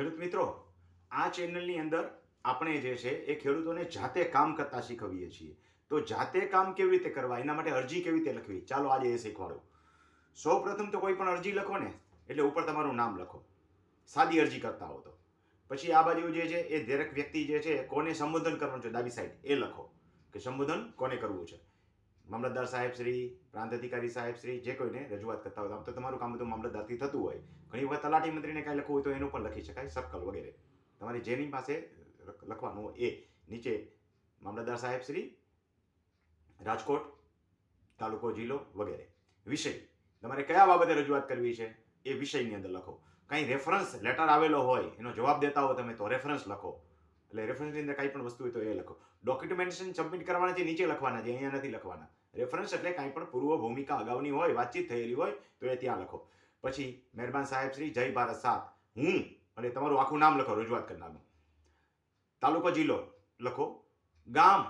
ખેડૂત મિત્રો, આ ચેનલની અંદર આપણે જે છે એ ખેડૂતોને જાતે કામ કરતા શીખવીએ છીએ. તો જાતે કામ કેવી રીતે કરવા? એના માટે અરજી કેવી રીતે લખવી? ચાલો આજે એ શીખવાડું. સૌ પ્રથમ તો કોઈ પણ અરજી લખો ને, એટલે ઉપર તમારું નામ લખો. સાદી અરજી કરતા હો તો. પછી આ બાજુ જે છે એ દરેક વ્યક્તિ જે છે કોને સંબોધન કરવાનું છે? ડાબી સાઈડ એ લખો કે સંબોધન કોને કરવું છે? મામલતદાર સાહેબ શ્રી, પ્રાંત અધિકારી સાહેબ શ્રી, જે કોઈને રજૂઆત કરતા હોય આમ તો તમારું કામ બધું મામલતદારથી થતું હોય. ઘણી વખત તલાટી મંત્રીને કાંઈ લખવું હોય તો એનું પણ લખી શકાય, સર્કલ વગેરે. તમારે જેની પાસે લખવાનું એ. નીચે મામલતદાર સાહેબ શ્રી, રાજકોટ, તાલુકો, જિલ્લો વગેરે. વિષય. તમારે કયા બાબતે રજૂઆત કરવી છે? એ વિષયની અંદર લખો. કાંઈ રેફરન્સ લેટર આવેલો હોય, એનો જવાબ દેતા હો તમે તો રેફરન્સ લખો. એટલે રેફરન્સની અંદર કાંઈ પણ વસ્તુ હોય તો એ લખો. ડોક્યુમેન્ટેશન સબમિટ કરવાના છે, નીચે લખવાના છે, અહીંયા નથી લખવાના. રેફરન્સ એટલે કાંઈ પણ પૂર્વ ભૂમિકા અગાઉની હોય, વાતચીત થયેલી હોય, તો એ ત્યાં લખો. પછી મહેરબાન સાહેબ શ્રી, જય ભારત સાત. હું અને તમારું આખું નામ લખો, રજૂઆત કરનારનું. તાલુકો જિલ્લો લખો. ગામ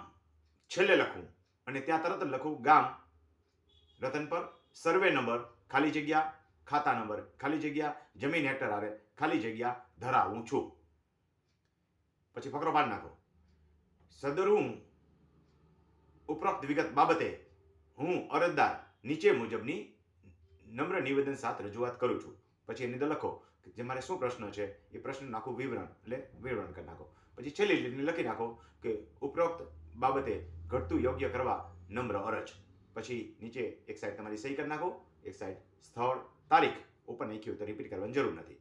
છેલ્લે લખવું અને ત્યાં તરત લખું ગામ. રતનપર સર્વે નંબર, ખાલી જગ્યા, ખાતા નંબર, ખાલી જગ્યા, જમીન હેક્ટર આવે ખાલી જગ્યા ધરાવું છું. પછી ફકરો પાડ નાખો. સદરું ઉપરોક્ત વિગત બાબતે હું અરજદાર નીચે મુજબની નમ્ર નિવેદન સાથે રજૂઆત કરું છું. પછી એની અંદર લખો કે જે મારે શું પ્રશ્ન છે, એ પ્રશ્નનું આખું વિવરણ, એટલે વિવરણ કરી નાખો. પછી છેલ્લી લીટીને લખી નાખો કે ઉપરોક્ત બાબતે ઘટતું યોગ્ય કરવા નમ્ર અરજ. પછી નીચે એક સાઈડ તમારી સહી કરી નાખો. એક સાઈડ સ્થળ, તારીખ ઉપર નાખ્યું તો રિપીટ કરવાની જરૂર નથી.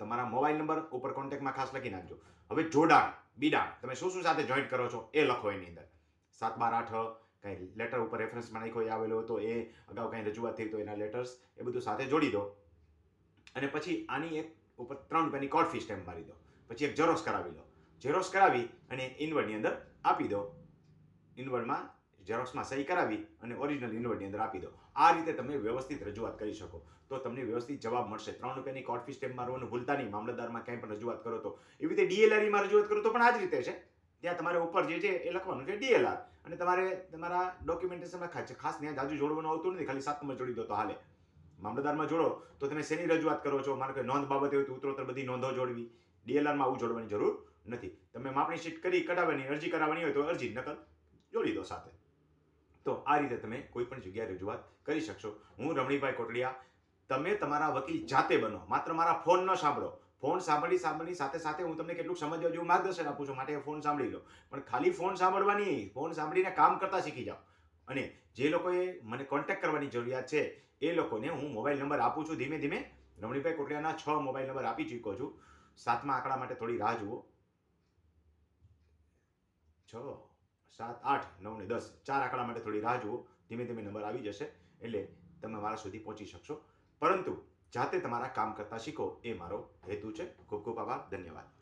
તમારા મોબાઈલ નંબર ઉપર કોન્ટેક્ટમાં ખાસ લખી નાખજો. હવે જોડાણ, બીડાણ, તમે શું શું સાથે જોઈન્ટ કરો છો એ લખો એની અંદર. સાત બાર આઠ કાંઈ લેટર ઉપર રેફરન્સમાં નાખ્યો, એ આવેલો હતો, એ અગાઉ કાંઈ રજૂઆત થઈ તો એના લેટર્સ એ બધું સાથે જોડી દો. અને પછી આની એક ઉપર ત્રણ રૂપિયાની કોલ ફી સ્ટેમ્પ મારી દો. પછી એક ઝેરોસ કરાવી લો. ઝેરોસ કરાવી અને ઇનવર્ડની અંદર આપી દો. ઇનવર્ડમાં ઝેરોક્સમાં સહી કરાવી અને ઓરિજિનલ ઇનવર્ડની અંદર આપી દો. આ રીતે તમે વ્યવસ્થિત રજૂઆત કરી શકો. તો તમને વ્યવસ્થિત જવાબ મળશે. ત્રણ રૂપિયાની કોડ ફી સ્ટેમ્પ મારવાનું ભૂલતા નહીં. મામલતદારમાં ક્યાંય પણ રજૂઆત કરો તો. એવી રીતે ડીએલઆરમાં રજૂઆત કરો તો પણ આ જ રીતે છે. ત્યાં તમારે ઉપર જે છે એ લખવાનું છે ડીએલઆર અને તમારે તમારા ડોક્યુમેન્ટેશનમાં ખાસ ખાસ ત્યાં જાજુ જોડવાનું આવતું નથી, ખાલી સાત નંબર જોડી દો તો હાલે. મામલતદારમાં જોડો, તો તમે શેની રજૂઆત કરો છો? મારે કે નોંધ બાબતે હોય તો ઉત્તરોત્તર બધી નોંધો જોડવી. ડીએલઆરમાં આવું જોડવાની જરૂર નથી. તમે માપણી શીટ કરી, કઢાવવાની, અરજી કરાવવાની હોય તો અરજી નકલ જોડી દો સાથે. તો આ રીતે તમે કોઈ પણ જગ્યાએ રજૂઆત કરી શકશો. હું રમણીભાઈ કોટડિયા. તમે તમારા વકીલ જાતે બનો. માત્ર મારા ફોન ન સાંભળો. ફોન સાંભળી સાંભળી સાથે સાથે હું તમને કેટલું સમજવા જેવું માર્ગદર્શન આપું છું, માટે ફોન સાંભળી લો. પણ ખાલી ફોન સાંભળવાની ફોન સાંભળીને કામ કરતા શીખી જાઓ. અને જે લોકોએ મને કોન્ટેક્ટ કરવાની જરૂરિયાત છે, એ લોકોને હું મોબાઈલ નંબર આપું છું ધીમે ધીમે. રમણીભાઈ કોટલિયાના છ મોબાઈલ નંબર આપી ચૂક્યો છું. સાતમા આંકડા માટે થોડી રાહ જુઓ. છ, સાત, આઠ, નવ ને દસ, ચાર આંકડા માટે થોડી રાહ જુઓ. ધીમે ધીમે નંબર આવી જશે, એટલે તમે મારા સુધી પહોંચી શકશો. પરંતુ જાતે તમારા કામ કરતા શીખો એ મારો હેતુ છે. ખૂબ ખૂબ આભાર. ધન્યવાદ.